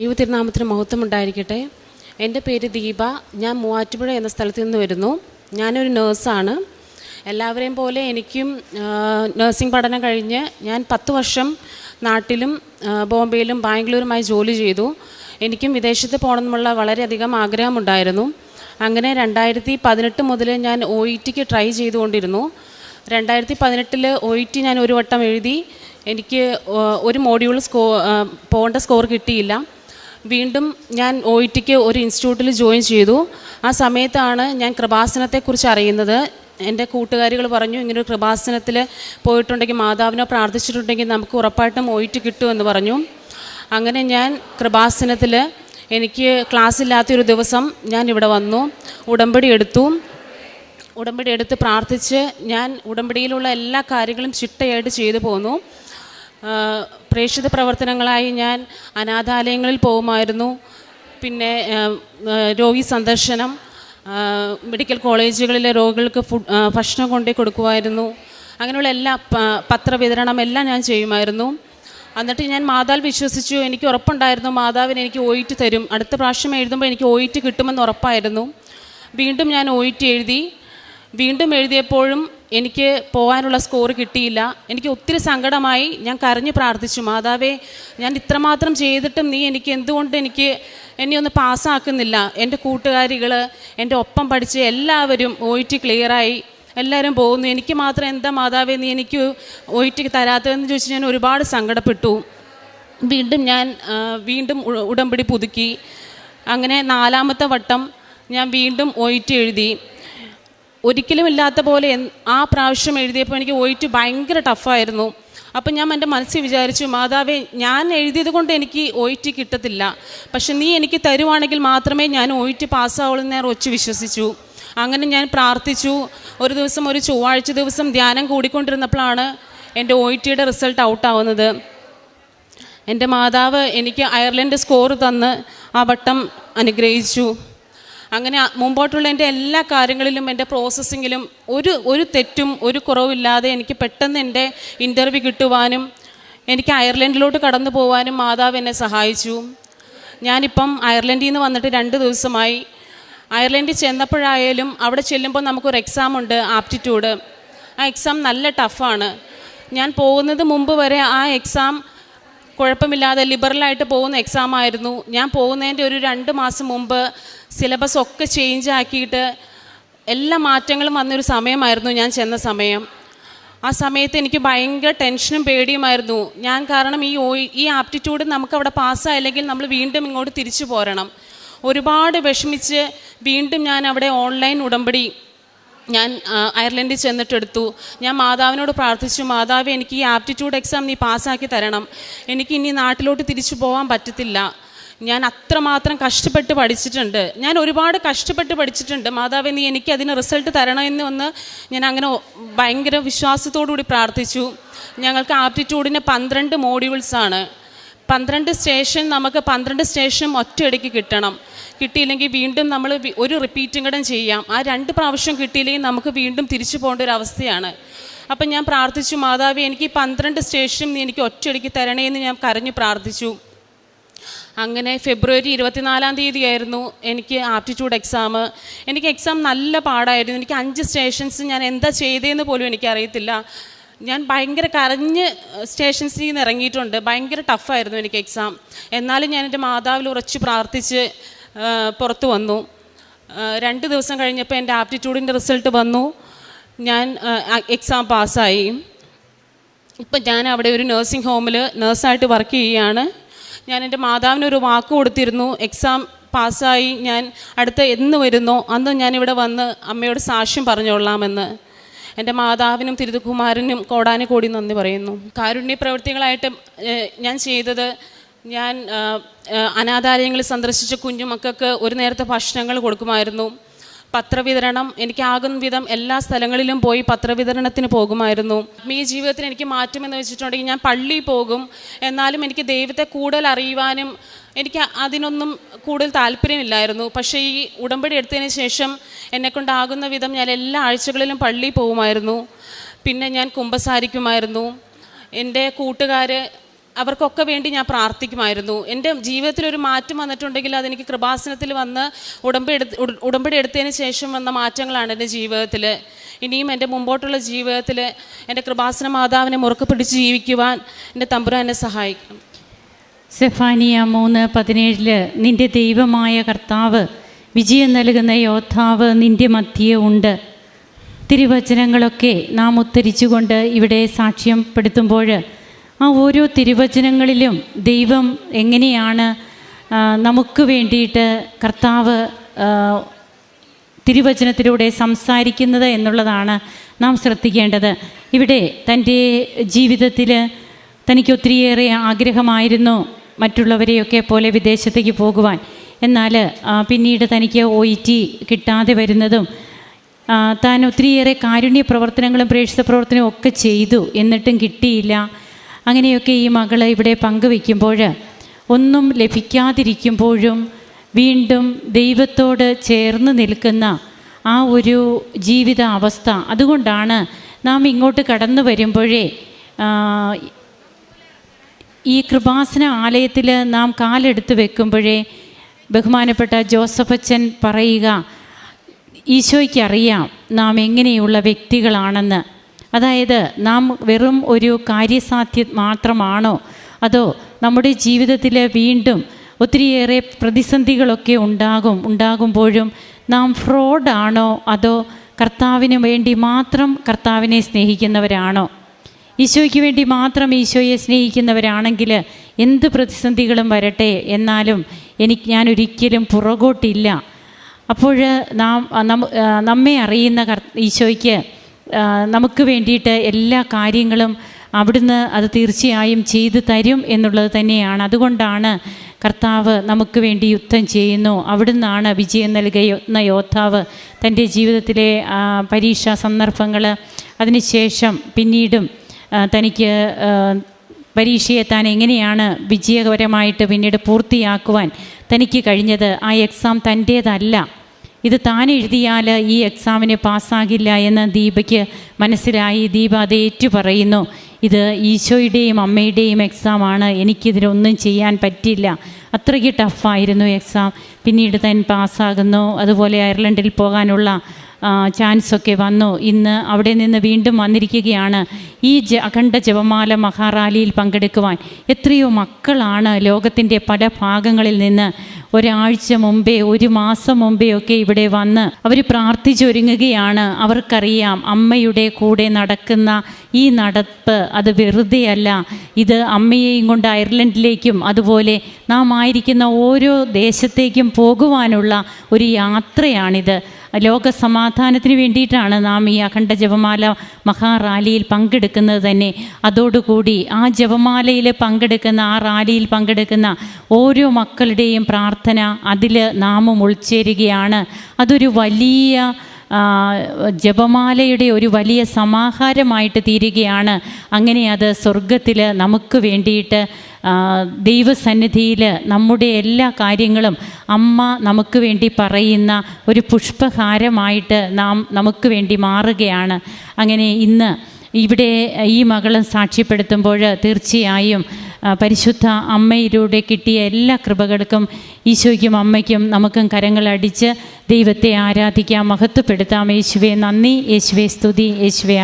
ദൈവ തിരുനാമത്തിന് മഹത്വം ഉണ്ടായിരിക്കട്ടെ എന്റെ പേര് ദീപ. ഞാൻ മൂവാറ്റുപുഴ എന്ന സ്ഥലത്ത് നിന്ന് വരുന്നു. ഞാനൊരു നേഴ്സാണ്. എല്ലാവരെയും പോലെ എനിക്കും നഴ്സിംഗ് പഠനം കഴിഞ്ഞ് ഞാൻ പത്ത് വർഷം നാട്ടിലും ബോംബെയിലും ബാംഗ്ലൂരുമായി ജോലി ചെയ്തു. എനിക്കും വിദേശത്ത് പോകണമെന്നുള്ള വളരെയധികം ആഗ്രഹമുണ്ടായിരുന്നു. അങ്ങനെ രണ്ടായിരത്തി പതിനെട്ട് മുതൽ ഞാൻ ഒ ഇ ടിക്ക് ട്രൈ ചെയ്തുകൊണ്ടിരുന്നു. രണ്ടായിരത്തി പതിനെട്ടിൽ ഒ ഇ ടി ഞാൻ ഒരു വട്ടം എഴുതി. എനിക്ക് ഒരു മോഡ്യൂൾ സ്കോ പോകേണ്ട സ്കോർ കിട്ടിയില്ല. വീണ്ടും ഞാൻ ഒ ടിക്ക് ഒരു ഇൻസ്റ്റിറ്റ്യൂട്ടിൽ ജോയിൻ ചെയ്തു. ആ സമയത്താണ് ഞാൻ കൃപാസനത്തെക്കുറിച്ച് അറിയുന്നത്. എന്റെ കൂട്ടുകാരികൾ പറഞ്ഞു ഇങ്ങനെ ഒരു കൃപാസനത്തിൽ പോയിട്ടുണ്ടെങ്കിൽ മാതാവിനെ പ്രാർത്ഥിച്ചിട്ടുണ്ടെങ്കിൽ നമുക്ക് ഉറപ്പായിട്ടും ഒ ഇ ടി കിട്ടുമെന്ന് പറഞ്ഞു. അങ്ങനെ ഞാൻ കൃപാസനത്തിൽ എനിക്ക് ക്ലാസ് ഇല്ലാത്തൊരു ദിവസം ഞാൻ ഇവിടെ വന്നു. ഉടമ്പടി എടുത്തു. ഉടമ്പടി എടുത്ത് പ്രാർത്ഥിച്ച് ഞാൻ ഉടമ്പടിയിലുള്ള എല്ലാ കാര്യങ്ങളും ചിട്ടയായിട്ട് ചെയ്തു പോന്നു. പ്രേക്ഷിത പ്രവർത്തനങ്ങളായി ഞാൻ അനാഥാലയങ്ങളിൽ പോകുമായിരുന്നു. പിന്നെ രോഗി സന്ദർശനം മെഡിക്കൽ കോളേജുകളിലെ രോഗികൾക്ക് ഫുഡ് ഭക്ഷണം കൊണ്ടേ കൊടുക്കുമായിരുന്നു. അങ്ങനെയുള്ള എല്ലാ പത്രവിതരണം എല്ലാം ഞാൻ ചെയ്യുമായിരുന്നു. എന്നിട്ട് ഞാൻ മാതാവ് വിശ്വസിച്ചു എനിക്ക് ഉറപ്പുണ്ടായിരുന്നു മാതാവിന് എനിക്ക് ഒ തരും. അടുത്ത പ്രാവശ്യം എഴുതുമ്പോൾ എനിക്ക് ഒ കിട്ടുമെന്ന് ഉറപ്പായിരുന്നു. വീണ്ടും ഞാൻ ഒ എഴുതി. വീണ്ടും എഴുതിയപ്പോഴും എനിക്ക് പോകാനുള്ള സ്കോർ കിട്ടിയില്ല. എനിക്ക് ഒത്തിരി സങ്കടമായി. ഞാൻ കരഞ്ഞു പ്രാർത്ഥിച്ചു. മാതാവേ ഞാൻ ഇത്രമാത്രം ചെയ്തിട്ടും നീ എനിക്ക് എന്തുകൊണ്ട് എനിക്ക് എന്നെ ഒന്ന് പാസ്സാക്കുന്നില്ല എന്റെ കൂട്ടുകാരികൾ എന്റെ ഒപ്പം പഠിച്ച് എല്ലാവരും ഒ ടി ക്ലിയറായി എല്ലാവരും പോകുന്നു. എനിക്ക് മാത്രം എന്താ മാതാവേ നീ എനിക്ക് ഒ ടി തരാത്തതെന്ന് ചോദിച്ച് ഞാൻ ഒരുപാട് സങ്കടപ്പെട്ടു. വീണ്ടും ഞാൻ വീണ്ടും ഉടമ്പടി പുതുക്കി. അങ്ങനെ നാലാമത്തെ വട്ടം ഞാൻ വീണ്ടും ഒ എഴുതി. ഒരിക്കലും ഇല്ലാത്ത പോലെ ആ പ്രാവശ്യം എഴുതിയപ്പോൾ എനിക്ക് ഒയിറ്റ് ഭയങ്കര ടഫായിരുന്നു അപ്പം ഞാൻ എന്റെ മനസ്സിൽ വിചാരിച്ചു മാതാവേ ഞാൻ എഴുതിയത് കൊണ്ട് എനിക്ക് ഒയിറ്റ് കിട്ടത്തില്ല. പക്ഷെ നീ എനിക്ക് തരുവാണെങ്കിൽ മാത്രമേ ഞാൻ ഒയിറ്റ് പാസ്സാവുള്ളൂ എന്ന് ഞാൻ ഒച്ച വിശ്വസിച്ചു. അങ്ങനെ ഞാൻ പ്രാർത്ഥിച്ചു. ഒരു ദിവസം ഒരു ചൊവ്വാഴ്ച ദിവസം ധ്യാനം കൂടിക്കൊണ്ടിരുന്നപ്പോഴാണ് എന്റെ ഒ ടിയുടെ റിസൾട്ട് ഔട്ടാവുന്നത് എന്റെ മാതാവ് എനിക്ക് അയർലൻഡ് സ്കോർ തന്ന് ആ വട്ടം അനുഗ്രഹിച്ചു. അങ്ങനെ മുമ്പോട്ടുള്ള എന്റെ എല്ലാ കാര്യങ്ങളിലും എന്റെ പ്രോസസ്സിങ്ങിലും ഒരു ഒരു തെറ്റും ഒരു കുറവില്ലാതെ എനിക്ക് പെട്ടെന്ന് എന്റെ ഇന്റർവ്യൂ കിട്ടുവാനും എനിക്ക് അയർലൻഡിലോട്ട് കടന്നു പോകാനും മാതാവ് എന്നെ സഹായിച്ചു. ഞാനിപ്പം അയർലൻഡിൽ നിന്ന് വന്നിട്ട് രണ്ട് ദിവസമായി. അയർലൻഡിൽ ചെന്നപ്പോഴായാലും അവിടെ ചെല്ലുമ്പോൾ നമുക്കൊരു എക്സാം ഉണ്ട് ആപ്റ്റിറ്റ്യൂഡ് ആ എക്സാം നല്ല ടഫാണ് ഞാൻ പോകുന്നത് മുമ്പ് വരെ ആ എക്സാം കുഴപ്പമില്ലാതെ ലിബറലായിട്ട് പോകുന്ന എക്സാം ആയിരുന്നു. ഞാൻ പോകുന്നതിന്റെ ഒരു രണ്ട് മാസം മുമ്പ് സിലബസ് ഒക്കെ ചേഞ്ച് ആക്കിയിട്ട് എല്ലാ മാറ്റങ്ങളും വന്നൊരു സമയമായിരുന്നു ഞാൻ ചെന്ന സമയം. ആ സമയത്ത് എനിക്ക് ഭയങ്കര ടെൻഷനും പേടിയുമായിരുന്നു ഞാൻ കാരണം ഈ ഓ ഈ ആപ്റ്റിറ്റ്യൂഡ് നമുക്ക് അവിടെ പാസ്സായില്ലെങ്കിൽ നമ്മൾ വീണ്ടും ഇങ്ങോട്ട് തിരിച്ചു പോരണം. ഒരുപാട് വിഷമിച്ച് വീണ്ടും ഞാൻ അവിടെ ഓൺലൈൻ ഉടമ്പടി ഞാൻ അയർലൻഡിൽ ചെന്നിട്ടെടുത്തു. ഞാൻ മാതാവിനോട് പ്രാർത്ഥിച്ചു മാതാവ് എനിക്ക് ഈ ആപ്റ്റിറ്റ്യൂഡ് എക്സാം നീ പാസ്സാക്കി തരണം. എനിക്ക് ഇനി നാട്ടിലോട്ട് തിരിച്ചു പോകാൻ പറ്റത്തില്ല. ഞാൻ അത്രമാത്രം കഷ്ടപ്പെട്ട് പഠിച്ചിട്ടുണ്ട്. ഞാൻ ഒരുപാട് കഷ്ടപ്പെട്ട് പഠിച്ചിട്ടുണ്ട്. മാതാവ് നീ എനിക്ക് അതിന് റിസൾട്ട് തരണമെന്ന് ഒന്ന് ഞാൻ അങ്ങനെ ഭയങ്കര വിശ്വാസത്തോടു കൂടി പ്രാർത്ഥിച്ചു. ഞങ്ങൾക്ക് ആപ്റ്റിറ്റ്യൂഡിന് പന്ത്രണ്ട് മോഡ്യൂൾസാണ്. പന്ത്രണ്ട് സ്റ്റേഷൻ നമുക്ക് പന്ത്രണ്ട് സ്റ്റേഷനും ഒറ്റയടിക്ക് കിട്ടണം. കിട്ടിയില്ലെങ്കിൽ വീണ്ടും നമ്മൾ ഒരു റിപ്പീറ്റും കൂടെ ചെയ്യാം. ആ രണ്ട് പ്രാവശ്യം കിട്ടിയില്ലെങ്കിൽ നമുക്ക് വീണ്ടും തിരിച്ചു പോകേണ്ട ഒരു അവസ്ഥയാണ്. അപ്പം ഞാൻ പ്രാർത്ഥിച്ചു മാതാവി എനിക്ക് പന്ത്രണ്ട് സ്റ്റേഷനും നീ എനിക്ക് ഒറ്റയടിക്ക് തരണേ എന്ന് ഞാൻ കരഞ്ഞു പ്രാർത്ഥിച്ചു. അങ്ങനെ ഫെബ്രുവരി ഇരുപത്തിനാലാം തീയതി ആയിരുന്നു എനിക്ക് ആപ്റ്റിറ്റ്യൂഡ് എക്സാം എനിക്ക് എക്സാം നല്ല പാടായിരുന്നു. എനിക്ക് അഞ്ച് സ്റ്റേഷൻസ് ഞാൻ എന്താ ചെയ്തതെന്ന് പോലും എനിക്കറിയത്തില്ല. ഞാൻ ഭയങ്കര കരഞ്ഞ് സ്റ്റേഷൻസിൽ നിന്ന് ഇറങ്ങിയിട്ടുണ്ട്. ഭയങ്കര ടഫായിരുന്നു എനിക്ക് എക്സാം എന്നാലും ഞാൻ എന്റെ മാതാവിൽ ഉറച്ച് പ്രാർത്ഥിച്ച് പുറത്തു വന്നു. രണ്ട് ദിവസം കഴിഞ്ഞപ്പോൾ എന്റെ ആപ്റ്റിറ്റ്യൂഡിന്റെ റിസൾട്ട് വന്നു. ഞാൻ എക്സാം പാസ്സായി. ഇപ്പം ഞാൻ അവിടെ ഒരു നഴ്സിംഗ് ഹോമിൽ നഴ്സായിട്ട് വർക്ക് ചെയ്യുകയാണ്. ഞാൻ എന്റെ മാതാവിനൊരു വാക്ക് കൊടുത്തിരുന്നു. എക്സാം പാസ്സായി ഞാൻ അടുത്ത എന്ന് വരുന്നോ അന്ന് ഞാനിവിടെ വന്ന് അമ്മയോട് സാക്ഷ്യം പറഞ്ഞുകൊള്ളാമെന്ന് എന്റെ മാതാവിനും തിരുതുകുമാരനും കോടാനും കൂടി നന്ദി പറയുന്നു. കാരുണ്യ പ്രവൃത്തികളായിട്ട് ഞാൻ ചെയ്തത് ഞാൻ അനാഥാലയങ്ങളിൽ സന്ദർശിച്ച കുഞ്ഞുമക്കൾക്ക് ഒരു നേരത്തെ ഭക്ഷണങ്ങൾ കൊടുക്കുമായിരുന്നു. പത്രവിതരണം എനിക്കാകുന്ന വിധം എല്ലാ സ്ഥലങ്ങളിലും പോയി പത്രവിതരണത്തിന് പോകുമായിരുന്നു. ഈ ജീവിതത്തിൽ എനിക്ക് മാറ്റമെന്ന് വെച്ചിട്ടുണ്ടെങ്കിൽ ഞാൻ പള്ളിയിൽ പോകും. എന്നാലും എനിക്ക് ദൈവത്തെ കൂടുതൽ അറിയുവാനും എനിക്ക് അതിനൊന്നും കൂടുതൽ താല്പര്യമില്ലായിരുന്നു. പക്ഷേ ഈ ഉടമ്പടി എടുത്തതിന് ശേഷം എന്നെക്കൊണ്ടാകുന്ന വിധം ഞാൻ എല്ലാ ആഴ്ചകളിലും പള്ളിയിൽ പോകുമായിരുന്നു. പിന്നെ ഞാൻ കുമ്പസാരിക്കുമായിരുന്നു. എന്റെ കൂട്ടുകാർ അവർക്കൊക്കെ വേണ്ടി ഞാൻ പ്രാർത്ഥിക്കുമായിരുന്നു. എന്റെ ജീവിതത്തിൽ ഒരു മാറ്റം വന്നിട്ടുണ്ടെങ്കിൽ അതെനിക്ക് കൃപാസനത്തിൽ വന്ന് ഉടമ്പടി എടുത്ത് ഉട- ഉടമ്പടി എടുത്തതിന് ശേഷം വന്ന മാറ്റങ്ങളാണ് എന്റെ ജീവിതത്തിൽ ഇനിയും എന്റെ മുമ്പോട്ടുള്ള ജീവിതത്തിൽ എന്റെ കൃപാസന മാതാവിനെ മുറുക്ക് പിടിച്ച് ജീവിക്കുവാൻ എന്റെ തമ്പുരാൻ എന്നെ സഹായിക്കണം. സെഫാനിയ മൂന്ന് പതിനേഴിൽ നിന്റെ ദൈവമായ കർത്താവ് വിജയം നൽകുന്ന യോദ്ധാവ് നിന്റെ മധ്യേ ഉണ്ട്. തിരുവചനങ്ങളൊക്കെ നാം ഉദ്ധരിച്ചുകൊണ്ട് ഇവിടെ സാക്ഷ്യപ്പെടുത്തുമ്പോൾ ആ ഓരോ തിരുവചനങ്ങളിലും ദൈവം എങ്ങനെയാണ് നമുക്ക് വേണ്ടിയിട്ട് കർത്താവ് തിരുവചനത്തിലൂടെ സംസാരിക്കുന്നത് എന്നുള്ളതാണ് നാം ശ്രദ്ധിക്കേണ്ടത്. ഇവിടെ തന്റെ ജീവിതത്തിൽ തനിക്ക് ഒത്തിരിയേറെ ആഗ്രഹമായിരുന്നു മറ്റുള്ളവരെയൊക്കെ പോലെ വിദേശത്തേക്ക് പോകുവാൻ. എന്നാൽ പിന്നീട് തനിക്ക് ഒ ഇ ടി കിട്ടാതെ വരുന്നതും താൻ ഒത്തിരിയേറെ കാരുണ്യ പ്രവർത്തനങ്ങളും പ്രേക്ഷിത പ്രവർത്തനവും ഒക്കെ ചെയ്തു എന്നിട്ടും കിട്ടിയില്ല. അങ്ങനെയൊക്കെ ഈ മകൾ ഇവിടെ പങ്കുവെക്കുമ്പോൾ ഒന്നും ലഭിക്കാതിരിക്കുമ്പോഴും വീണ്ടും ദൈവത്തോട് ചേർന്ന് നിൽക്കുന്ന ആ ഒരു ജീവിത അവസ്ഥ അതുകൊണ്ടാണ് നാം ഇങ്ങോട്ട് കടന്നു വരുമ്പോഴേ ഈ കൃപാസന ആലയത്തിൽ നാം കാലെടുത്ത് വെക്കുമ്പോഴേ ബഹുമാനപ്പെട്ട ജോസഫ് ജോസഫച്ചൻ പറയുക ഈശോയ്ക്കറിയാം നാം എങ്ങനെയുള്ള വ്യക്തികളാണെന്ന്. അതായത് നാം വെറും ഒരു കാര്യസാധ്യം മാത്രമാണോ? അതോ നമ്മുടെ ജീവിതത്തിൽ വീണ്ടും ഒത്തിരിയേറെ പ്രതിസന്ധികളൊക്കെ ഉണ്ടാകും ഉണ്ടാകുമ്പോഴും നാം ഫ്രോഡാണോ? അതോ കർത്താവിന് വേണ്ടി മാത്രം കർത്താവിനെ സ്നേഹിക്കുന്നവരാണോ? ഈശോയ്ക്ക് വേണ്ടി മാത്രം ഈശോയെ സ്നേഹിക്കുന്നവരാണെങ്കിൽ എന്ത് പ്രതിസന്ധികളും വരട്ടെ എന്നാലും എനിക്ക് ഞാൻ ഒരിക്കലും പുറകോട്ടില്ല. അപ്പോൾ നാം നമ്മെ അറിയുന്ന ഈശോയ്ക്ക് നമുക്ക് വേണ്ടിയിട്ട് എല്ലാ കാര്യങ്ങളും അവിടുന്ന് അത് തീർച്ചയായും ചെയ്തു തരും എന്നുള്ളത് തന്നെയാണ്. അതുകൊണ്ടാണ് കർത്താവ് നമുക്ക് വേണ്ടി യുദ്ധം ചെയ്യുന്നു. അവിടുന്നാണ് വിജയം നൽകുന്ന യോദ്ധാവ് തന്റെ ജീവിതത്തിലെ പരീക്ഷാ സന്ദർഭങ്ങൾ അതിനുശേഷം പിന്നീടും തനിക്ക് പരീക്ഷയെ താൻ എങ്ങനെയാണ് വിജയകരമായിട്ട് പിന്നീട് പൂർത്തിയാക്കുവാൻ തനിക്ക് കഴിഞ്ഞത്? ആ എക്സാം തന്റേതല്ല. ഇത് താൻ എഴുതിയാൽ ഈ എക്സാമിന് പാസ്സാകില്ല എന്ന് ദീപയ്ക്ക് മനസ്സിലായി. ദീപ അത് ഏറ്റു പറയുന്നു ഇത് ഈശോയുടെയും അമ്മയുടെയും എക്സാമാണ് എനിക്കിതിലൊന്നും ചെയ്യാൻ പറ്റില്ല അത്രയ്ക്ക് ടഫായിരുന്നു എക്സാം പിന്നീട് താൻ പാസ്സാകുന്നു. അതുപോലെ അയർലൻഡിൽ പോകാനുള്ള ചാൻസൊക്കെ വന്നു. ഇന്ന് അവിടെ നിന്ന് വീണ്ടും വന്നിരിക്കുകയാണ്. ഈ ജ അഖണ്ഡ ജപമാല മഹാറാലിയിൽ പങ്കെടുക്കുവാൻ. എത്രയോ മക്കളാണ് ലോകത്തിന്റെ പല ഭാഗങ്ങളിൽ നിന്ന് ഒരാഴ്ച മുമ്പേ ഒരു മാസം മുമ്പേ ഒക്കെ ഇവിടെ വന്ന് അവർ പ്രാർത്ഥിച്ചൊരുങ്ങുകയാണ്. അവർക്കറിയാം അമ്മയുടെ കൂടെ നടക്കുന്ന ഈ നടപ്പ് അത് വെറുതെയല്ല. ഇത് അമ്മയെയും കൊണ്ട് അയർലൻഡിലേക്കും അതുപോലെ നാം ആയിരിക്കുന്ന ഓരോ ദേശത്തേക്കും പോകുവാനുള്ള ഒരു യാത്രയാണിത്. ലോക സമാധാനത്തിന് വേണ്ടിയിട്ടാണ് നാം ഈ അഖണ്ഡ ജപമാല മഹാറാലിയിൽ പങ്കെടുക്കുന്നത് തന്നെ. അതോടുകൂടി ആ ജപമാലയിൽ പങ്കെടുക്കുന്ന ആ റാലിയിൽ പങ്കെടുക്കുന്ന ഓരോ മക്കളുടെയും പ്രാർത്ഥന അതിൽ നാമും ഉൾച്ചേരുകയാണ്. അതൊരു വലിയ ജപമാലയുടെ ഒരു വലിയ സമാഹാരമായിട്ട് തീരുകയാണ്. അങ്ങനെ അത് സ്വർഗത്തിൽ നമുക്ക് വേണ്ടിയിട്ട് ദൈവസന്നിധിയിൽ നമ്മുടെ എല്ലാ കാര്യങ്ങളും അമ്മ നമുക്ക് വേണ്ടി പറയുന്ന ഒരു പുഷ്പഹാരമായിട്ട് നാം നമുക്ക് വേണ്ടി മാറുകയാണ്. അങ്ങനെ ഇന്ന് ഇവിടെ ഈ മകളും സാക്ഷ്യപ്പെടുത്തുമ്പോൾ തീർച്ചയായും പരിശുദ്ധ അമ്മയിലൂടെ കിട്ടിയ എല്ലാ കൃപകൾക്കും ഈശോയ്ക്കും അമ്മയ്ക്കും നമുക്കും കരങ്ങളടിച്ച് ദൈവത്തെ ആരാധിക്കാം മഹത്വപ്പെടുത്താം. യേശുവെ നന്ദി. യേശുവെ സ്തുതി. യേശുവെ